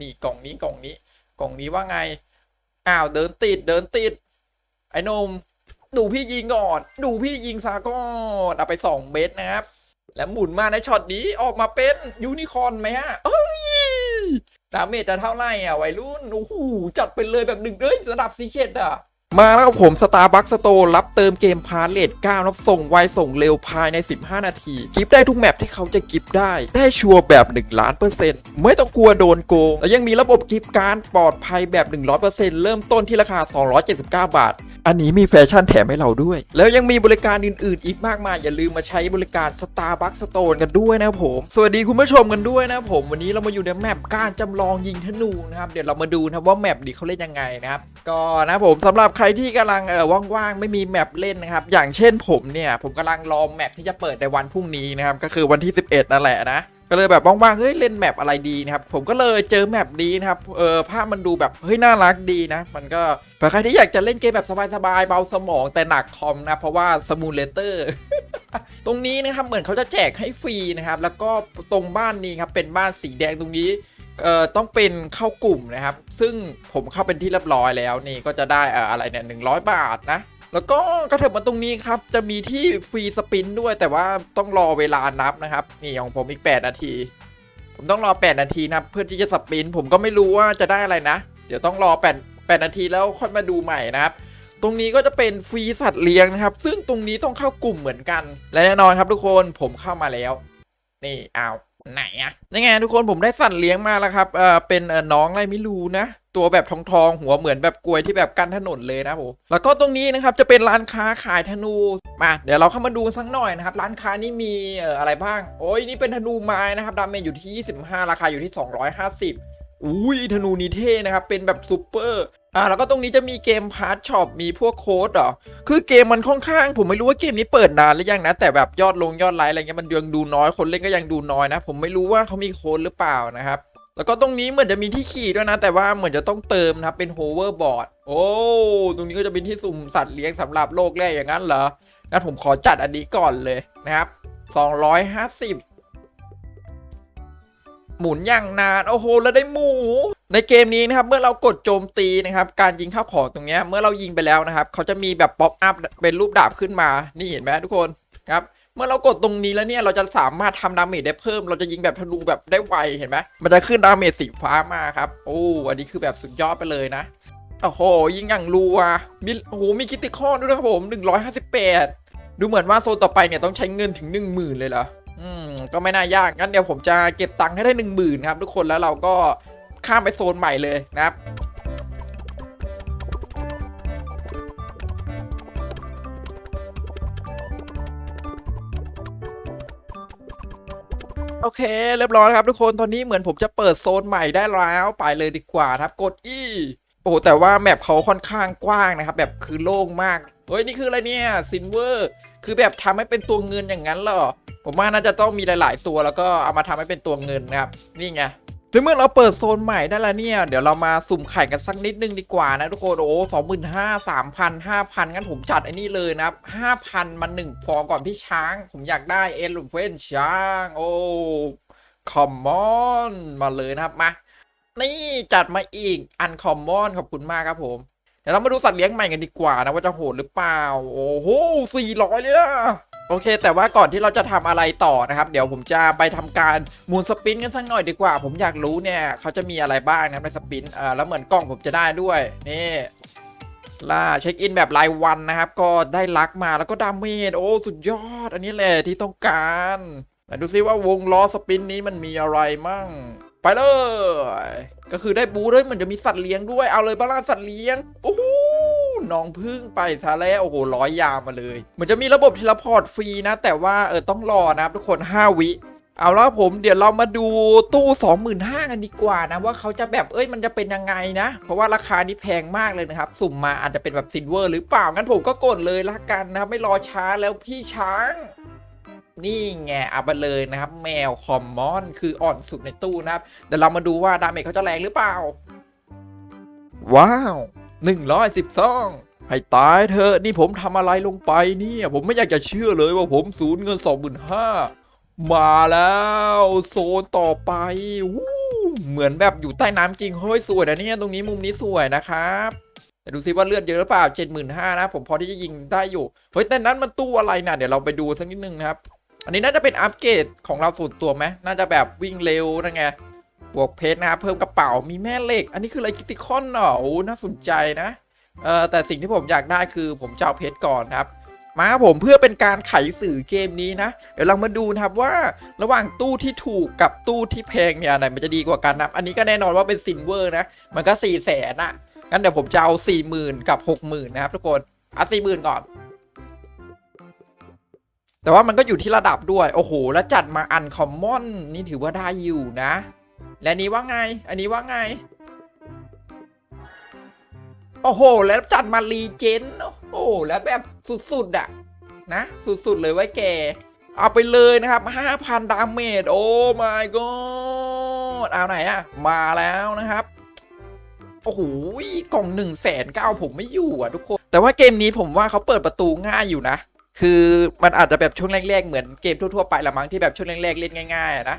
นี่กล่องนี้กล่องนี้ กล่องนี้ว่าไง อ้าวเดินติดเดินติด ไอ้นม ดูพี่ยิงก่อน ดูพี่ยิงซาก่อนเอาไปสองเมตรนะครับ แล้วหมุนมาในช็อตนี้ออกมาเป็นยูนิคอร์นไหมฮะเอ้ยดาเมจจะเท่าไหร่อะวัยรุ่นโอ้โหจัดไปเลยแบบหนึ่งเอ้ยระดับซีเคดอะ มาแล้วกับผมสตาร์บัคสโตรับเติมเกมพาเลท9รับส่งไวส่งเร็วภายใน 15 นาที กิฟได้ทุกแมปที่เขาจะกิฟได้ ได้ชัวร์แบบ 1 ล้านเปอร์เซ็นต์ไม่ต้องกลัวโดนโกง และยังมีระบบกิฟการปลอดภัยแบบ 100%เริ่มต้นที่ราคา 279 บาท อันนี้มีแฟชั่นแถมให้เราด้วย แล้วยังมีบริการอื่นๆ อีกมากมาย อย่าลืมมาใช้บริการ Starbucks Store กันด้วยนะผม สวัสดีคุณผู้ชมกันด้วยนะผม วันนี้เรามาอยู่ในแมปการจำลองยิงธนูนะครับเดี๋ยวเรามาดูนะว่าแมปนี้เขาเล่นยังไงนะครับก็นะผมสำหรับใครรที่กำลังเออว่างๆ ไม่มีแมปเล่นนะครับ อย่างเช่นผมเนี่ย ผมกำลังรอแมปที่จะเปิดในวันพรุ่งนี้นะครับ ก็คือวันที่ 11 นั่นแหละนะ ก็เลยแบบว่างๆ เฮ้ยเล่นแมปอะไรดีนะครับ ผมก็เลยเจอแมปนี้นะครับ เออภาพมันดูแบบเฮ้ยน่ารักดีนะ มันก็เผื่อใครที่อยากจะเล่นเกมแบบสบายๆ เบาสมองแต่หนักคอมนะ เพราะว่าสมูเลเตอร์ตรงนี้นะครับเหมือนเขาจะแจกให้ฟรีนะครับ แล้วก็ตรงบ้านนี้ครับเป็นบ้านสีแดงตรงนี้ เอ่อต้องเป็นเข้ากลุ่มนะครับ ซึ่งผมเข้าเป็นที่เรียบร้อยแล้วนี่ก็จะได้เอ่ออะไรเนี่ยหนึ่งบาทนะ แล้วก็กระเถิบมาตรงนี้ครับ จะมีที่ฟรีสปินด้วยแต่ว่าต้องรอเวลานับนะครับ นี่ของผมอีก 8 นาที ผมต้องรอ 8 นาทีนะเพื่อที่จะสปิน ผมก็ไม่รู้ว่าจะได้อะไรนะ เดี๋ยวต้องรอ 8 8 นาทีแล้วค่อยมาดูใหม่นะครับตรงนี้ก็จะเป็นฟรีสัตว์เลี้ยงนะครับ ซึ่งตรงนี้ต้องเข้ากลุ่มเหมือนกัน และแน่นอนครับทุกคนผมเข้ามาแล้ว นี่อ้าว ไหนอะยังไงทุกคนผมได้สัตว์เลี้ยงมาแล้วครับ เออเป็นเออน้องอะไรไม่รู้นะ ตัวแบบทองทองหัวเหมือนแบบกลวยที่แบบกั้นถนนเลยนะผม แล้วก็ตรงนี้นะครับจะเป็นร้านค้าขายธนู มา เดี๋ยวเราเข้ามาดูสักหน่อยนะครับ ร้านค้านี่มีเอ่ออะไรบ้าง โอ้ยนี่เป็นธนูไม้นะครับดาเมจอยู่ที่ 25 ราคาอยู่ที่ 250อุ้ยธนูนี้เท่นะครับ เป็นแบบซูเปอร์ อ่าแล้วก็ตรงนี้จะมีเกมพาร์ทช็อปมีพวกโค้ดเหรอคือเกมมันค่อนข้าง ผมไม่รู้ว่าเกมนี้เปิดนานหรือยังนะ แต่แบบยอดลงยอดไลค์อะไรเงี้ยมันยังดูน้อยคนเล่นก็ยังดูน้อยนะ ผมไม่รู้ว่าเขามีโค้ดหรือเปล่านะครับ แล้วก็ตรงนี้เหมือนจะมีที่ขี่ด้วยนะ แต่ว่าเหมือนจะต้องเติมนะครับเป็นโฮเวอร์บอร์ดโอ้ตรงนี้ก็จะเป็นที่สุ่มสัตว์เลี้ยงสำหรับโลกแรกอย่างนั้นเหรองั้นผมขอจัดอันนี้ก่อนเลยนะครับ250 หมุนอย่างนานโอ้โหแล้วได้หมู ในเกมนี้นะครับเมื่อเรากดโจมตีนะครับการยิงข้าวของตรงนี้เมื่อเรายิงไปแล้วนะครับเขาจะมีแบบป๊อปอัพเป็นรูปดาบขึ้นมานี่เห็นไหมทุกคนครับเมื่อเรากดตรงนี้แล้วเนี่ยเราจะสามารถทำดาเมจได้เพิ่ม เราจะยิงแบบธนูแบบได้ไวเห็นไหมมันจะขึ้นดาเมจสีฟ้ามาครับโอ้อันนี้คือแบบสุดยอดไปเลยนะโอ้โหยิงอย่างรัวมีโอ้โหมีคิติคอนด้วยนะครับผม 158 ดูเหมือนว่าโซนต่อไปเนี่ยต้องใช้เงินถึง 10,000 เลยเหรออืมก็ไม่น่ายากงั้นเดี๋ยวผมจะเก็บตังค์ให้ได้ 10,000 ครับทุกคนแล้วเราก็ ข้ามไปโซนใหม่เลยนะครับโอเค เรียบร้อยครับทุกคนตอนนี้เหมือนผมจะเปิดโซนใหม่ได้แล้วไปเลยดีกว่าครับกด E โอ้โหแต่ว่าแมปเขาค่อนข้างกว้างนะครับแบบคือโล่งมากเฮ้ยนี่คืออะไรเนี่ยซินเวอร์คือแบบทำให้เป็นตัวเงินอย่างนั้นเหรอผมว่าน่าจะต้องมีหลาย ๆ ตัวแล้วก็เอามาทำให้เป็นตัวเงินนะครับ นี่ไง แล้วเมื่อเราเปิดโซนใหม่ได้แล้วเนี่ย เดี๋ยวเรามาสุ่มไข่กันสักนิดนึงดีกว่านะทุกคน โอ้สองหมื่นห้าสามพันห้าพันงั้นผมจัดไอ้นี่เลยนะครับห้าพันมาหนึ่งฟองก่อนพี่ช้าง ผมอยากได้เอลูเฟนช้าง โอ้คอมมอนมาเลยนะครับมา นี่จัดมาอีกอันคอมมอนขอบคุณมากครับผม เดี๋ยวเรามาดูสัตว์เลี้ยงใหม่กันดีกว่านะว่าจะโหดหรือเปล่า โอ้โหสี่ร้อยเลยนะ โอเค แต่ว่าก่อนที่เราจะทำอะไรต่อนะครับ เดี๋ยวผมจะไปทำการหมุนสปินกันสักหน่อยดีกว่า ผมอยากรู้เนี่ยเขาจะมีอะไรบ้างนะในสปินอ่าแล้วเหมือนกล้องผมจะได้ด้วย นี่ล่าเช็คอินแบบรายวันนะครับ ก็ได้ลักมาแล้วก็ดาเมจโอ้สุดยอด อันนี้แหละที่ต้องการมาดูซิว่าวงล้อสปินนี้มันมีอะไรมั่ง ไปเลย ก็คือได้บูด้วยมันจะมีสัตว์เลี้ยงด้วยเอาเลยบ้าล่าสัตว์เลี้ยงโอ้ น้องพึ่งไปซะแล้วโอ้โหร้อยยาวมาเลยเหมันจะมีระบบเทเลพอร์ตฟรีนะ แต่ว่าเออต้องรอนะครับทุกคน 5 วิเอาแล้วผมเดี๋ยวเรามาดูตู้ 25,000กันดีกว่านะ ว่าเขาจะแบบเอ้ยมันจะเป็นยังไงนะ เพราะว่าราคานี้แพงมากเลยนะครับ สุ่มมาอาจจะเป็นแบบซิลเวอร์หรือเปล่า งั้นผมก็กดเลยละกันนะครับ ไม่รอช้าแล้วพี่ช้าง นี่ไงเอาไปเลยนะครับ แมวคอมมอน คืออ่อนสุดในตู้นะครับ เดี๋ยวเรามาดูว่าดาเมจเขาจะแรงหรือเปล่า ว้าว หนึ่งร้อยสิบสองให้ตายเถอะนี่ผมทำอะไรลงไปเนี่ย ผมไม่อยากจะเชื่อเลยว่าผมสูญเงินสองหมื่นห้ามาแล้ว โซนต่อไปเหมือนแบบอยู่ใต้น้ำจริงเฮ้ยสวยนะเนี่ยตรงนี้มุมนี้สวยนะครับแต่ดูซิว่าเลือดเยอะหรือเปล่าเจ็ดหมื่นห้านะ ผมพอที่จะยิงได้อยู่ เฮ้ยแต่นั้นมันตู้อะไรนะเดี๋ยวเราไปดูสักนิดนึงนะครับ อันนี้น่าจะเป็นอัปเกรดของเราส่วนตัวไหมน่าจะแบบวิ่งเร็วนะไง บวกเพชรนะครับเพิ่มกระเป๋ามีแม่เหล็ก อันนี้คืออะไรกิติคอนเหรอโอ้น่าสนใจนะเออแต่สิ่งที่ผมอยากได้คือผมจะเอาเพชรก่อนครับ มาผมเพื่อเป็นการไขสื่อเกมนี้นะ เดี๋ยวเรามาดูนะครับว่าระหว่างตู้ที่ถูกกับตู้ที่แพงเนี่ยอันไหนมันจะดีกว่ากันนะครับอันนี้ก็แน่นอนว่าเป็นซินเวอร์นะ มันก็4ี่แสนอะงั้นเดี๋ยวผมจะเอา4ี่หมื่นกับ6กหมื่นนะครับทุกคนเอะสี่หมื่นก่อน แต่ว่ามันก็อยู่ที่ระดับด้วย โอ้โห แล้วจัดมาอันคอมมอนนี่ถือว่าได้อยู่นะ และนี้ว่าไง อันนี้ว่าไง โอ้โห แล้วจัดมารีเจน โอ้โห แล้วแบบสุดๆอะนะ สุดๆเลยไว้แก เอาไปเลยนะครับ 5,000 ดาเมจ โอ้ my god เอาไหนอะมาแล้วนะครับโอ้โหกล่อง1นึ่งแสนเก้าผมไม่อยู่อะทุกคน แต่ว่าเกมนี้ผมว่าเขาเปิดประตูง่ายอยู่นะ คือมันอาจจะแบบช่วงแรกๆ เหมือนเกมทั่วๆไปละมั้งที่แบบช่วงแรกๆ เล่นง่ายๆนะ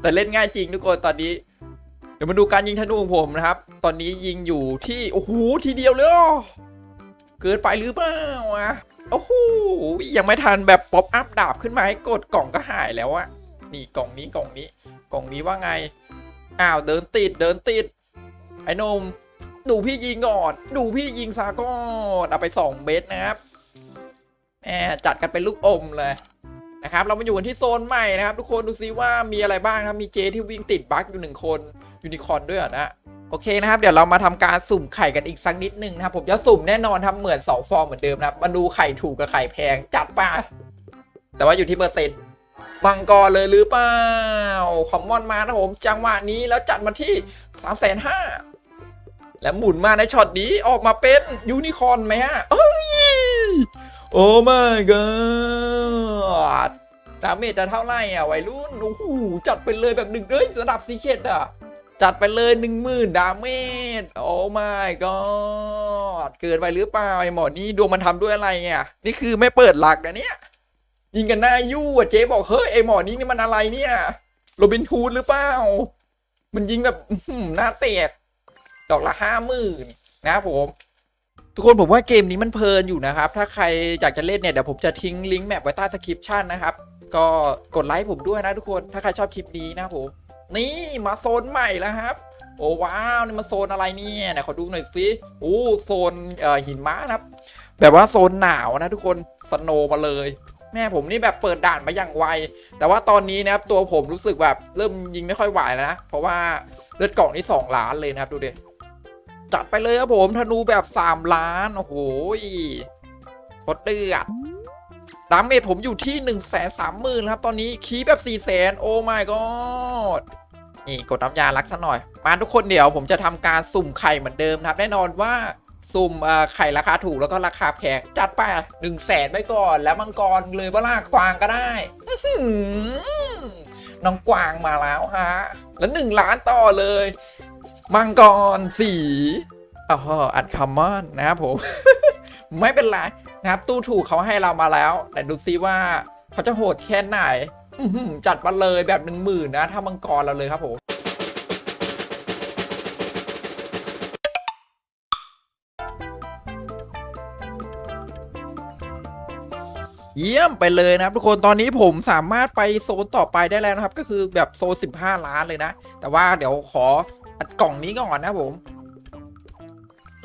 แต่เล่นง่ายจริงทุกคนตอนนี้ เดี๋ยวมาดูการยิงธนูของผมนะครับ ตอนนี้ยิงอยู่ที่โอ้โหทีเดียวเลยอะเกินไปหรือเปล่าวะโอ้โหยังไม่ทันแบบป๊อปอัพดาบขึ้นมาให้กดกล่องก็หายแล้วอะนี่กล่องนี้กล่องนี้ กล่องนี้ว่าไงอ้าวเดินติดเดินติดไอ้นมดูพี่ยิงก่อนดูพี่ยิงซาก่อนเอาไปสองเบสนะครับแหมจัดกันเป็นลูกอมเลย นะครับเรามาอยู่กันที่โซนใหม่นะครับ ทุกคนดูซิว่ามีอะไรบ้างครับมีเจที่วิ่งติดบั๊กอยู่หนึ่งคนยูนิคอร์นด้วยนะโอเคนะครับ เดี๋ยวเรามาทำการสุ่มไข่กันอีกสักนิดนึงนะครับผมจะสุ่มแน่นอนครับเหมือน 2 ฟองเหมือนเดิมนะครับมาดูไข่ถูกกับไข่แพงจัดป่ะแต่ว่าอยู่ที่เปอร์เซ็นต์มังกรเลยหรือเปล่าคอมมอนมานะผมจังหวะนี้แล้วจัดมาที่3ามแสนห้าและหมุนมาในช็อตนี้ออกมาเป็นยูนิคอร์นไหมฮะเอ้ย โอ้ my god ดาเมจจะเท่าไหร่อะวัยรุ่น โอ้โห จัดไปเลยแบบหนึ่งเอ้ยระดับซีเคดอะ จัดไปเลยหนึ่งหมื่นดาเมจ โอ้ my god เกินไปหรือเปล่าไอหมอนี่ดวงมันทำด้วยอะไรอะ นี่คือไม่เปิดหลักนะเนี่ย ยิงกันหน้ายู่อะเจ๊บอกเฮ้ยไอหมอนี่นี่มันอะไรเนี่ยโรบินฮูดหรือเปล่า มันยิงแบบหือหน้าแตก ดอกละห้าหมื่นนะผม ทุกคนผมว่าเกมนี้มันเพลินอยู่นะครับ ถ้าใครอยากจะเล่นเนี่ยเดี๋ยวผมจะทิ้งลิงก์แมปไว้ใต้สคริปชันนะครับ ก็กดไลค์ผมด้วยนะทุกคน ถ้าใครชอบคลิปนี้นะผม นี่มาโซนใหม่แล้วครับ โอ้ว้าวนี่มาโซนอะไรเนี่ยไหนขอดูหน่อยสิโอ้โซนเอ่อหินม้าครับ แบบว่าโซนหนาวนะทุกคนสโนว์มาเลยแม่ผมนี่แบบเปิดด่านมาอย่างไว แต่ว่าตอนนี้นะครับตัวผมรู้สึกแบบเริ่มยิงไม่ค่อยไหวแล้วนะ เพราะว่าเลือดกล่องนี่2ล้านเลยนะครับดูดิ จัดไปเลยครับผมธนูแบบ 3 ล้าน โอ้โหโคตรเดือดดาเมจผมอยู่ที่1นึ่งแสนสามหมื่นครับ ตอนนี้คีแบบ4ี่แสนโอ้ my god นี่กดน้ำยาลักซะหน่อย มาทุกคนเดี๋ยวผมจะทำการสุ่มไข่เหมือนเดิมนะครับ แน่นอนว่าสุ่มไข่ราคาถูกแล้วก็ราคาแพง จัดไปหนึ่งแสนไปก่อน แล้วมังกรเลยบ้าล่ะกวางก็ได้น้องกวางมาแล้วฮะ แล้วหนึ่งล้านต่อเลย มังกรสีอ๋ออัดคามมอนนะครับผม ไม่เป็นไรนะครับ ตู้ถูกเขาให้เรามาแล้ว แต่ดูซิว่าเขาจะโหดแค่ไหนจัดมาเลยแบบหนึ่งหมื่นนะ ถ้ามังกรเราเลยครับผมเยี่ยมไปเลยนะครับทุกคนตอนนี้ผมสามารถไปโซนต่อไปได้แล้วนะครับ ก็คือแบบโซน 15 ล้านเลยนะ แต่ว่าเดี๋ยวขอ อัดกล่องนี้ก่อนนะผม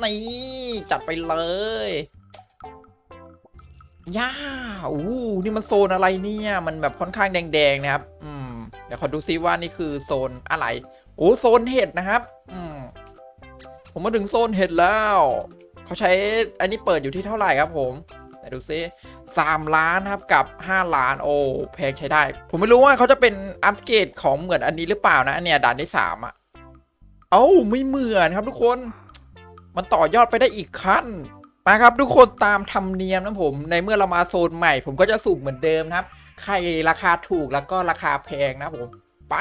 นี่ จัดไปเลยย่าอู้นี่มันโซนอะไรเนี่ย มันแบบค่อนข้างแดงๆนะครับ อืม เดี๋ยวขอดูซิว่านี่คือโซนอะไร โอ้โซนเห็ดนะครับ อืม ผมมาถึงโซนเห็ดแล้ว เขาใช้อันนี้เปิดอยู่ที่เท่าไหร่ครับผมไหนดูซิสามล้านครับกับ 5 ล้านโอ้แพงใช้ได้ ผมไม่รู้ว่าเขาจะเป็นอัปเกรดของเหมือนอันนี้หรือเปล่านะอันเนี้ยด่านที่สามอะ อ้าไม่เหมือนครับทุกคน มันต่อยอดไปได้อีกขั้นมาครับทุกคนตามธรรมเนียมนะผม ในเมื่อเรามาโซนใหม่ ผมก็จะสุ่มเหมือนเดิมนะครับ ใครราคาถูกแล้วก็ราคาแพงนะผม ไป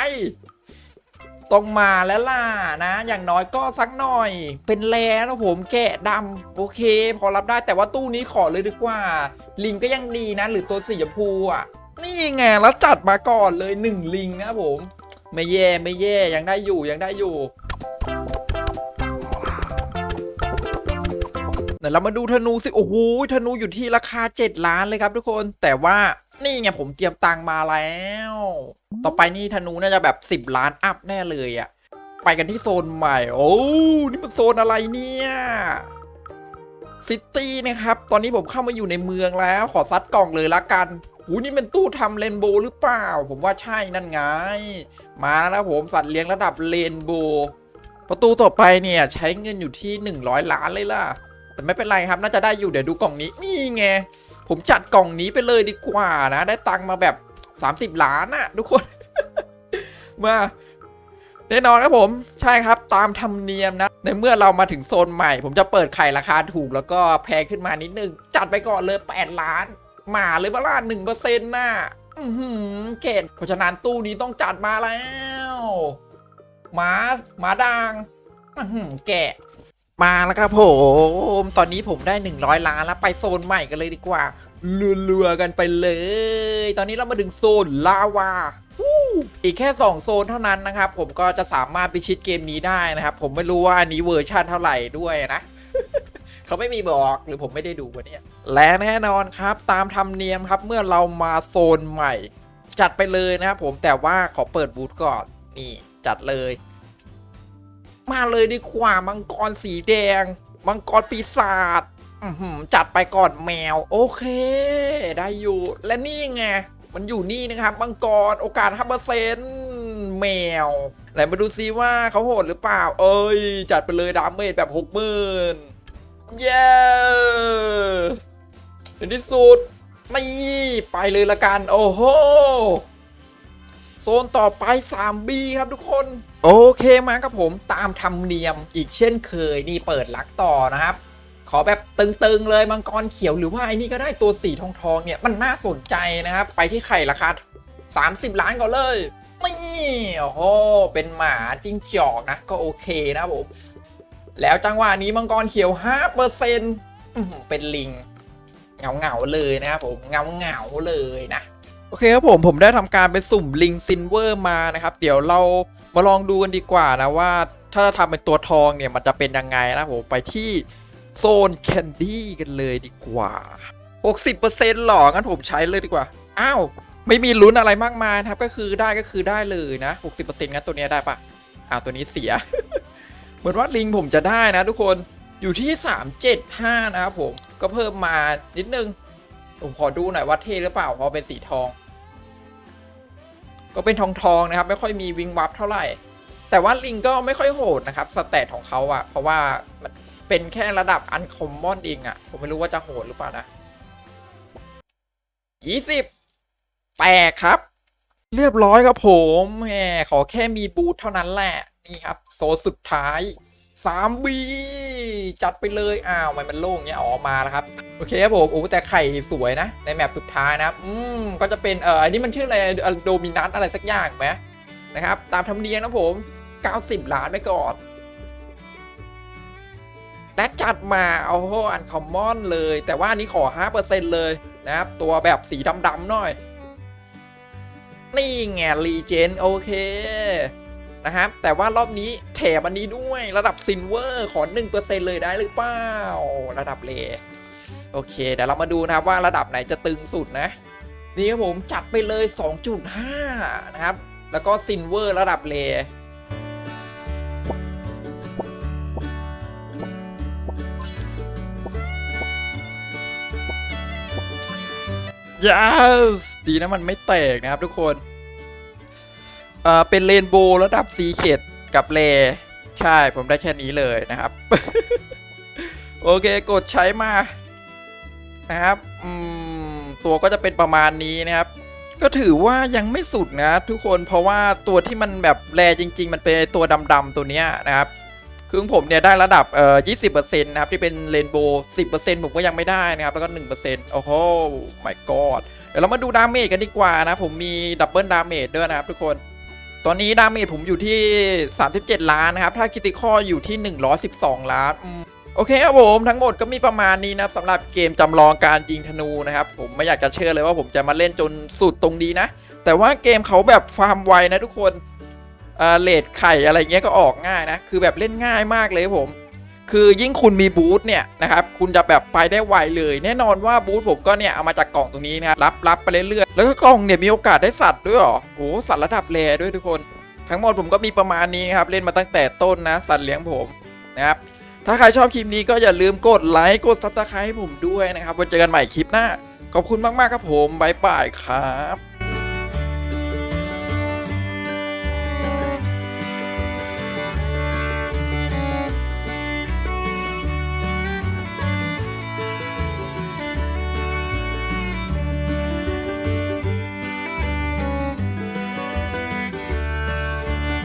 ต้องมาแล้วล่ะนะ อย่างน้อยก็สักหน่อย เป็นแลนะผมแกะดำโอเค พอรับได้แต่ว่าตู้นี้ขอเลยดีกว่า ลิงก็ยังดีนะ หรือตัวสีชมพูอะ นี่ไงแล้วจัดมาก่อนเลยหนึ่งลิงนะผม ไม่แย่ไม่แย่ยังได้อยู่ยังได้อยู่ เดี๋ยวเรามาดูธนูสิโอ้โหธนูอยู่ที่ราคา 7 ล้านเลยครับทุกคนแต่ว่านี่ไงผมเตรียมตังมาแล้ว ต่อไปนี่ธนูน่าจะแบบ 10 ล้านอัพแน่เลยอะไปกันที่โซนใหม่ โอ้นี่มันโซนอะไรเนี่ยซิตี้นะครับ ตอนนี้ผมเข้ามาอยู่ในเมืองแล้ว ขอซัดกล่องเลยละกันหูนี่เป็นตู้ทำเรนโบว์หรือเปล่า ผมว่าใช่นั่นไง มาแล้วผมสัตว์เลี้ยงระดับเรนโบว์ประตูต่อไปเนี่ย ใช้เงินอยู่ที่ 100 ล้านเลยล่ะ แต่ไม่เป็นไรครับ น่าจะได้อยู่เดี๋ยวดูกล่องนี้นี่ไงผมจัดกล่องนี้ไปเลยดีกว่านะ ได้ตังค์มาแบบ 30 ล้านอะทุกคน มาแน่นอนครับผม ใช่ครับตามธรรมเนียมนะ ในเมื่อเรามาถึงโซนใหม่ ผมจะเปิดไข่ราคาถูกแล้วก็แพงขึ้นมานิดนึง จัดไปก่อนเลย 8 ล้านหมาเลยบ้าล่ะหนึ่งเปอร์เซ็นต์น่ะอือเกตเพราะฉะนั้นตู้นี้ต้องจัดมาแล้วหมาหมาดังอือหือแกะ มาแล้วครับผมตอนนี้ผมได้ 100 ล้านแล้วไปโซนใหม่กันเลยดีกว่าเลัวๆกันไปเลย ตอนนี้เรามาถึงโซนลาวาอีกแค่ 2 โซนเท่านั้นนะครับ ผมก็จะสามารถพิชิตเกมนี้ได้นะครับ ผมไม่รู้ว่าอันนี้เวอร์ชันเท่าไหร่ด้วยนะเขาไม่มีบอกหรือผมไม่ได้ดูวะเนี่ยและแน่นอนครับตามธรรมเนียมครับเมื่อเรามาโซนใหม่ จัดไปเลยนะครับผมแต่ว่าขอเปิดบูธก่อนนี่จัดเลย มาเลยดีกว่ามังกรสีแดง มังกรปีศาจจัดไปก่อนแมว โอเค ได้อยู่ และนี่ไง มันอยู่นี่นะครับมังกรโอกาส5%เปอร์เซ็นแมวไหนมาดูซิว่าเขาโหดหรือเปล่า เอ้ย จัดไปเลยดาเมจแบบหกหมื่นเย้ในที่สุดนี่ไปเลยละกัน โอ้โห โซนต่อไป 3B ครับทุกคน โอเคมาครับผมตามธรรมเนียมอีกเช่นเคยนี่เปิดลักต่อนะครับ ขอแบบตึงๆเลยมังกรเขียวหรือว่าไอ้นี่ก็ได้ตัวสีทองทองๆเนี่ยมันน่าสนใจนะครับ ไปที่ไข่ราคา30 ล้านก่อนเลยนี่โอ้โหเป็นหมาจิ้งจอกนะ ก็โอเคนะผม แล้วจังหวะนี้มังกรเขียว5%เปอร์เซ็นเป็นลิงเงาเงาๆเลยนะครับผมเงาเงาๆเลยนะ โอเคครับผมผมได้ทำการไปสุ่มลิงซินเวอร์มานะครับ เดี๋ยวเรามาลองดูกันดีกว่านะว่าถ้าจะทำเป็นตัวทองเนี่ยมันจะเป็นยังไงนะผมไปที่โซนแคนดี้กันเลยดีกว่า 60%หรองั้นผมใช้เลยดีกว่า อ้าว ไม่มีลุ้นอะไรมากมายนะครับ ก็คือได้ก็คือได้เลยนะ 60%งั้นตัวเนี้ยได้ปะอ้าวตัวนี้เสีย เหมือนว่าลิงผมจะได้นะทุกคนอยู่ที่ 375 นะครับผมก็เพิ่มมานิดนึง ผมขอดูหน่อยว่าเท่หรือเปล่าพราะเป็นสีทอง ก็เป็นทองทองนะครับ ไม่ค่อยมีวิงวับเท่าไหร่ แต่ว่าลิงก็ไม่ค่อยโหดนะครับสเตตของเขาอะเพราะว่ามันเป็นแค่ระดับอันคอมมอนเองอะผมไม่รู้ว่าจะโหดหรือเปล่านะยี่สิบแปดครับ เรียบร้อยครับผมแหมขอแค่มีบูทเท่านั้นแหละ นี่ครับ โซสุดท้าย 3B จัดไปเลยอ้าวทำไมมันโล่งเงี้ยอ๋อมาแล้วครับโอเคครับผมโอ้แต่ไข่สวยนะ ในแมปสุดท้ายนะอืมก็จะเป็นเอ่ออันนี้มันชื่ออะไรโดมินันอะไรสักอย่างไหมนะครับตามธรรมเนียมนะผม 90 ล้านไปก่อนและจัดมาโอ้โหอันคอมมอนเลย แต่ว่าอันนี้ขอ 5%เลยนะครับ ตัวแบบสีดำๆหน่อย นี่ไงรีเจน โอเค นะครับ แต่ว่ารอบนี้แถมอันนี้ด้วยระดับซินเวอร์ขอ1%เลยได้หรือเปล่า ระดับเลโอเค เดี๋ยวเรามาดูนะครับว่าระดับไหนจะตึงสุดนะ นี่ครับผมจัดไปเลย 2.5 นะครับ แล้วก็ซินเวอร์ระดับเล yes ดีนะมันไม่แตกนะครับทุกคน เอ่อเป็นเรนโบว์ระดับซีเ d ดกับเลใช่ผมได้แค่นี้เลยนะครับ โอเคกดใช้มานะครับอืมตัวก็จะเป็นประมาณนี้นะครับ ก็ถือว่ายังไม่สุดนะ ทุกคนเพราะว่าตัวที่มันแบบแรจริง ๆ มันเป็นตัวดำๆตัวเนี้ยนะครับคือผมเนี่ยได้ระดับเอ่อ20%นต์นะครับที่เป็นเรนโบว์10%ผมก็ยังไม่ได้นะครับ แล้วก็1%โอ้โห my god เดี๋ยวเรามาดูดาเมจกันดีกว่านะ ผมมีดับเบิลดาเมจด้วยนะครับทุกคน ตอนนี้ดาเมจผมอยู่ที่ 37 ล้านนะครับ ถ้าคิติคออยู่ที่ 112 ล้านอืมโอเคครับผมทั้งหมดก็มีประมาณนี้นะครับสำหรับเกมจำลองการยิงธนูนะครับ ผมไม่อยากจะเชื่อเลยว่าผมจะมาเล่นจนสุดตรงนี้นะ แต่ว่าเกมเขาแบบฟาร์มไวนะทุกคนเอ่อเลดไข่อะไรเงี้ยก็ออกง่ายนะ คือแบบเล่นง่ายมากเลยผม คือยิ่งคุณมีบูธเนี่ยนะครับคุณจะแบบไปได้ไวเลย แน่นอนว่าบูธผมก็เนี่ยเอามาจากกล่องตรงนี้นะครับรับรับไปเรื่อยๆแล้วก็กล่องเนี่ยมีโอกาสได้สัตว์ด้วยหรอโอ้สัตว์ระดับแรด้วยทุกคน ทั้งหมดผมก็มีประมาณนี้นะครับเล่นมาตั้งแต่ต้นนะสัตว์เลี้ยงผมนะครับถ้าใครชอบคลิปนี้ก็อย่าลืมกดไลค์กดซับสไครต์ให้ผมด้วยนะครับไว้เจอกันใหม่คลิปหน้าขอบคุณมากๆครับผมบ๊ายบายครับ